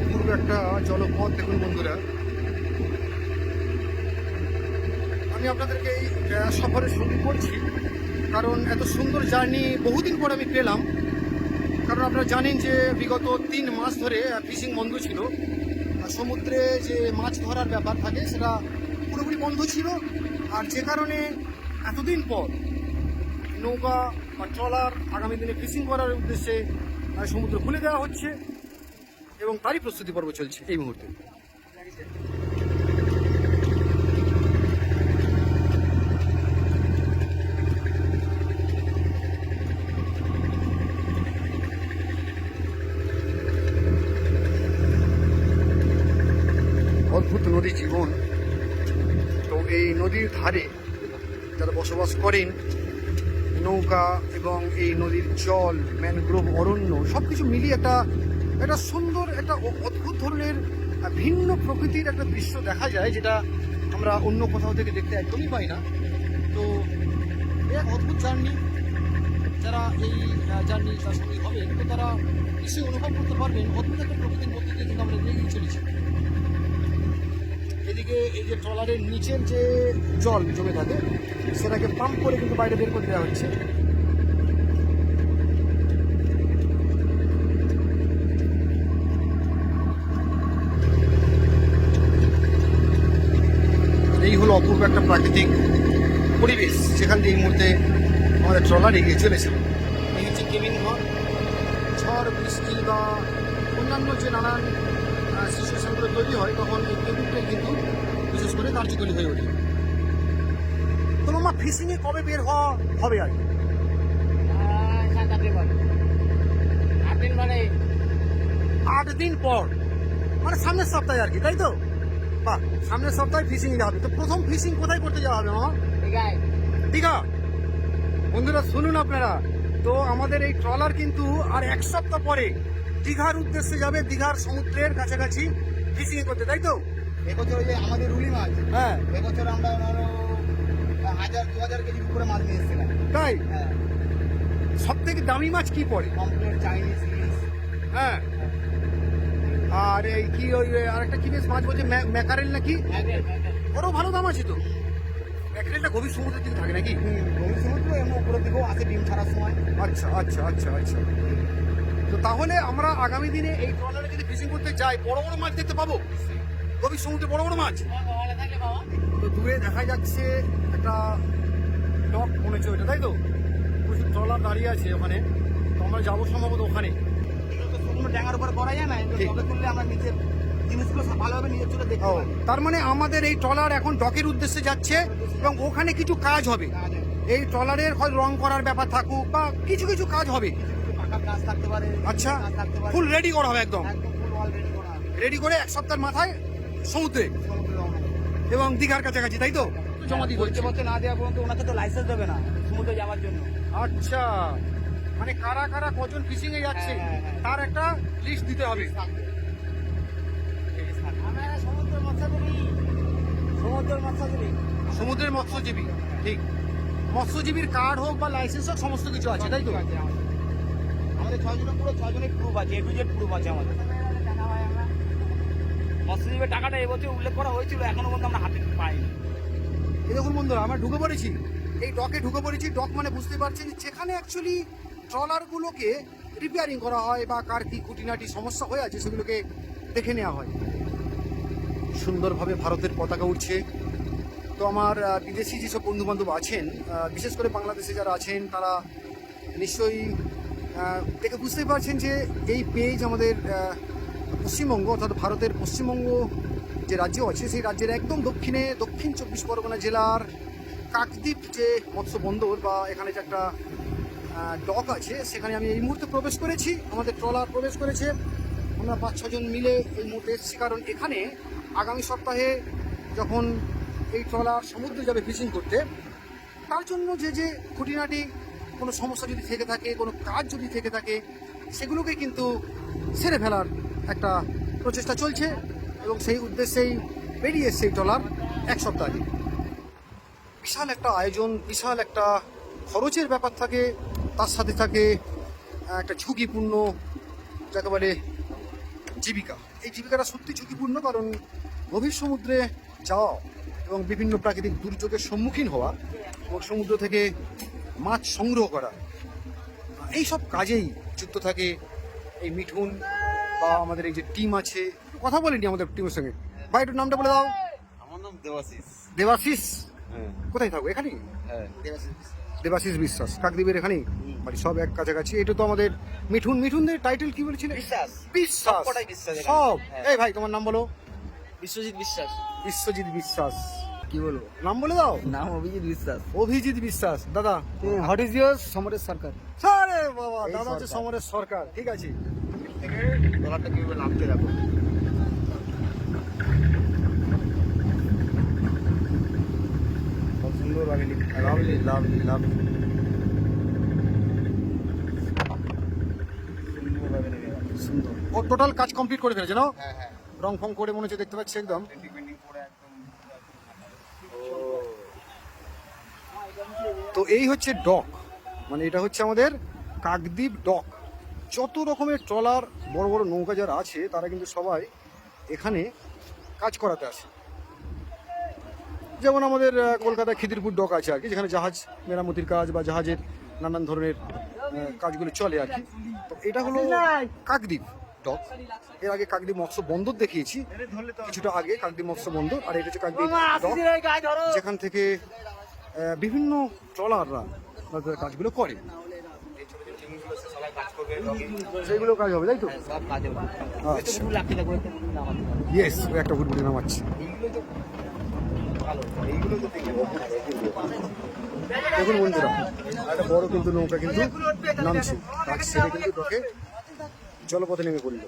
অপূর্ব একটা জলপথ দেখুন বন্ধুরা। আমি আপনাদেরকে এই সফরে সঙ্গী করছি। কারণ এত সুন্দর জার্নি বহুদিন পর আমি পেলাম। কারণ আপনারা জানেন যে বিগত তিন মাস ধরে ফিশিং বন্ধ ছিল। সমুদ্রে যে মাছ ধরার ব্যাপার থাকে, সেটা পুরোপুরি বন্ধ ছিল। আর যে কারণে এতদিন পর নৌকা বা ট্রলার আগামী দিনে ফিশিং করার উদ্দেশ্যে সমুদ্র খুলে দেওয়া হচ্ছে। এবং তারই প্রস্তুতি পর্ব চলছে এই মুহূর্তে। অদ্ভুত নদী জীবন। তো এই নদীর ধারে যারা বসবাস করেন, নৌকা এবং এই নদীর জল, ম্যানগ্রোভ অরণ্য সব কিছু মিলিয়ে একটা একটা সুন্দর, একটা অদ্ভুত ধরনের ভিন্ন প্রকৃতির একটা দৃশ্য দেখা যায়, যেটা আমরা অন্য কোথাও থেকে দেখতে একদমই পাই না। তো এক অদ্ভুত জার্নি, যারা এই জার্নি তার সঙ্গে হবে, তো তারা নিশ্চয়ই অনুভব করতে পারবেন, অদ্ভুত একটা প্রকৃতির মধ্যে দিয়ে কিন্তু আমরা এগিয়ে চলেছি। এদিকে এই যে ট্রলারের নিচের যে জল জমে থাকে, সেটাকে পাম্প করে কিন্তু বাইরে বের করে দেওয়া হচ্ছে এই হলো অপূর্ব একটা প্রাকৃতিক পরিবেশ। সেখান দিয়ে এই মুহূর্তে আমাদের ট্রলার এগিয়ে চলেছে এই হচ্ছে কেবিন ঘর। ঝড় বৃষ্টি বা অন্যান্য যে নানান সিচুয়েশনগুলো তৈরি হয় তখন এই কেবিনটাই কিন্তু বিশেষ করে কার্যকরী হয়ে ওঠে। তো মামা ফিশিংয়ে কবে বের হওয়া হবে আর কি? মানে আট দিন পর। মানে সামনের সপ্তাহে আর কি তাই তো? বাহ সামনের সপ্তাহে ফিশিং হবে। তো প্রথম ফিশিং কোথায় করতে যাওয়া হবে মামা? দীঘায়। দীঘা? বন্ধুরা শুনুন আপনারা। তো আমাদের এই ট্রলার কিন্তু আর এক সপ্তাহ পরে দীঘার উদ্দেশ্যে যাবে দীঘার সমুদ্রের কাছাকাছি ফিশিং করতে তাই তো? এবছর ওই যে আমাদের রুলি মাছ হ্যাঁ। এবছর আমরা হাজার দু হাজার কেজির উপরে মাছ নিয়ে এসেছিলাম। তাই? হ্যাঁ। সব থেকে দামি মাছ কি পড়ে? কমপ্লিট চাইনিজ হ্যাঁ। আর এই কি ওই আরেকটা কি বেশ মাছ বলছে ম্যাকারেল নাকি? ওরও ভালো দাম আছে তো। ম্যাকারেলটা গভীর সমুদ্রের দিকে থাকে নাকি? গভীর সমুদ্র এমন উপরের দিকেও আসে ডিম ছাড়ার সময়। আচ্ছা আচ্ছা আচ্ছা আচ্ছা। তো তাহলে আমরা আগামী দিনে এই ট্রলারে যদি ফিশিং করতে যাই বড় বড় মাছ দেখতে পাবো? গভীর সমুদ্রে বড় বড় মাছ? তো দূরে দেখা যাচ্ছে একটা ডক মনে হচ্ছে ওইটা তাই তো? প্রচুর ট্রলার দাঁড়িয়ে আছে ওখানে। তো আমরা যাব সম্ভবত ওখানে। ড্যাঙার উপরে করা যায় না এগুলো করলে আমরা নিচের জিনিসগুলো সব ভালোভাবে নিজের তার মানে আমাদের এই ট্রলার এখন ডকের উদ্দেশ্যে যাচ্ছে এবং ওখানে কিছু কাজ হবে। এই ট্রলারের হয় রং করার ব্যাপার থাকুক বা কিছু কিছু কাজ হবে। কিছু কিছু কাজ থাকতে পারে আচ্ছা কাজ থাকতে পারে। ফুল রেডি করা হবে একদম। রেডি করা হবে। রেডি করে এক সপ্তাহের মাথায় সমুদ্রে। এবং দীঘার কাছাকাছি তাই তো? জমা দিয়ে না দেওয়া পর্যন্ত ওনাকে তো লাইসেন্স দেবে না সমুদ্রে যাওয়ার জন্য। আচ্ছা। মানে কারা কারা কজন ফিশিং এ যাচ্ছে হ্যাঁ, হ্যাঁ, হ্যাঁ। তার একটা লিস্ট দিতে হবে। সমুদ্রের মৎস্যজীবী। সমুদ্রের মৎস্যজীবী। ঠিক। মৎস্যজীবীর কার্ড হোক বা লাইসেন্স হোক সমস্ত কিছু আছে তাই তো? আমাদের। ছয়জনের পুরো ছয়জনের প্রুফ আছে এ টু জেড প্রুফ আছে আমাদের। মৎস্যজীবীর টাকাটা এবছর উল্লেখ করা হয়েছিল এখনও পর্যন্ত আমরা হাতে পাইনি। এই দেখুন বন্ধুরা আমরা ঢুকে পড়েছি। এই ডকে ঢুকে পড়েছি। ডক মানে বুঝতে পারছেন যেখানে অ্যাকচুয়ালি ট্রলারগুলোকে রিপেয়ারিং করা হয় বা কার কি খুঁটিনাটি সমস্যা হয়ে আছে সেগুলোকে দেখে নেওয়া হয়। সুন্দরভাবে ভারতের পতাকা উঠছে। তো আমার বিদেশি যেসব বন্ধু বান্ধব আছেন বিশেষ করে বাংলাদেশে যারা আছেন তারা নিশ্চয়ই দেখে বুঝতেই পারছেন যে এই পেজ আমাদের পশ্চিমবঙ্গ অর্থাৎ ভারতের পশ্চিমবঙ্গ যে রাজ্য আছে সেই রাজ্যের একদম দক্ষিণে দক্ষিণ চব্বিশ পরগনা জেলার কাকদ্বীপ যে মৎস্য বন্দর বা এখানে যে একটা ডক আছে। সেখানে আমি এই মুহূর্তে প্রবেশ করেছি। আমাদের ট্রলার প্রবেশ করেছে। আমরা পাঁচ ছজন মিলে এই মুহূর্তে এসেছি। কারণ এখানে আগামী সপ্তাহে যখন এই ট্রলার সমুদ্রে যাবে ফিশিং করতে, তার জন্য যে যে খুঁটিনাটি কোনো সমস্যা যদি থেকে থাকে, কোনো কাজ যদি থেকে থাকে, সেগুলোকে কিন্তু সেরে ফেলার একটা প্রচেষ্টা চলছে এবং সেই উদ্দেশ্যেই বেরিয়ে এসছে এই ট্রলার এক সপ্তাহ আগে। বিশাল একটা আয়োজন, বিশাল একটা খরচের ব্যাপার থাকে। তার সাথে থাকে একটা ঝুঁকিপূর্ণ যাকে বলে জীবিকা। এই জীবিকাটা সত্যি ঝুঁকিপূর্ণ কারণ গভীর সমুদ্রে যাওয়া এবং বিভিন্ন প্রাকৃতিক দুর্যোগের সম্মুখীন হওয়া এবং সমুদ্র থেকে মাছ সংগ্রহ করা এই সব কাজেই যুক্ত থাকে এই মিঠুন বা আমাদের এই যে টিম আছে। কথা বলিনি আমাদের টিমের সঙ্গে। ভাই একটু নামটা বলে দাও। আমার নাম দেবাশিস। দেবাশিস? কোথায় থাকো এখানেই? হ্যাঁ। দেবাশিস বিশ্বাস। কাকদ্বীপের এখানেই? বাড়ি সব এক কাছাকাছি। এটা তো আমাদের মিঠুন মিঠুনদের টাইটেল কি বলেছিলে? বিশ্বাস। বিশ্বাস। সব। হ্যাঁ। এই ভাই তোমার নাম বলো? বিশ্বজিৎ বিশ্বাস। বিশ্বজিৎ বিশ্বাস। কি বলব? নাম বলে দাও। নাম অভিজিৎ বিশ্বাস। অভিজিৎ বিশ্বাস। দাদা what is your Samaresh Sarkar. আরে বাবা দাদা হচ্ছে সমরেশ সরকার। ঠিক আছে। থেকে ডলারটা কীভাবে নামতে রাখো লাভলি লাভলি সুন্দরভাবে সুন্দর। ও টোটাল কাজ কমপ্লিট করে ফেলেছে না হ্যাঁ হ্যাঁ। রং ফং করে মনে হচ্ছে দেখতে পাচ্ছি একদম। তো এই হচ্ছে ডক মানে এটা হচ্ছে আমাদের কাকদ্বীপ ডক যত রকমের ট্রলার বড় বড় নৌকা যারা আছে তারা কিন্তু সবাই এখানে কাজ করাতে আসে। যেমন আমাদের কলকাতায় খিদিরপুর ডক আছে আর কি যেখানে জাহাজ মেরামতির কাজ বা জাহাজের নানান ধরনের কাজগুলো চলে আর কি। তো এটা হলো কাকদ্বীপ ডক এর আগে কাকদ্বীপ মৎস্য বন্দর দেখিয়েছি কিছুটা আগে কাকদ্বীপ মৎস্য বন্দর আর এটা হচ্ছে কাকদ্বীপ ডক যেখান থেকে বিভিন্ন ট্রলাররা তাদের কাজগুলো করে। সেইগুলো কাজ হবে তাই তো? হ্যাঁ, আচ্ছা। ইয়েস একটা ফুটবুটি নামাচ্ছে এইগুলো তো ভালো এইগুলো তো দেখে দেখুন বন্ধুরা, একটা বড় কিন্তু নৌকা কিন্তু নামছে। তার সেরে কিন্তু ডকে জলপথে নেমে পড়ল।